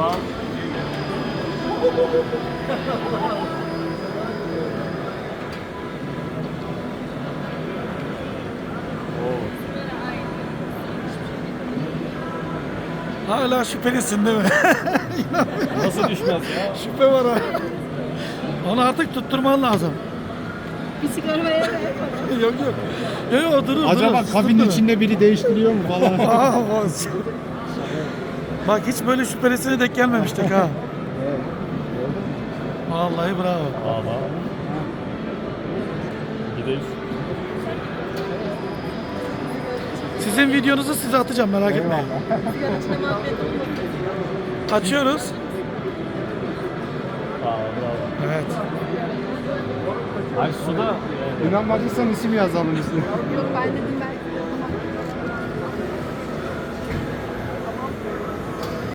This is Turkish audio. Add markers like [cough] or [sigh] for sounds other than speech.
Şu an Hala şüphelisin değil mi? [laughs] nasıl düşmez ya? Şüphe var ha. Onu artık tutturman lazım. Bir sigara ver. yok yok. Yok yok durur Acaba durur. kabinin içinde biri değiştiriyor mu falan? [laughs] Aa, bas. Bak hiç böyle şüphelisine denk gelmemiştik ha. Vallahi bravo. Ama gidelim. Sizin videonuzu size atacağım merak etmeyin. Açıyoruz. Aa bravo. Evet. Ay suda İnanmadıysan isim yazalım üstüne. Yok ben dedim belki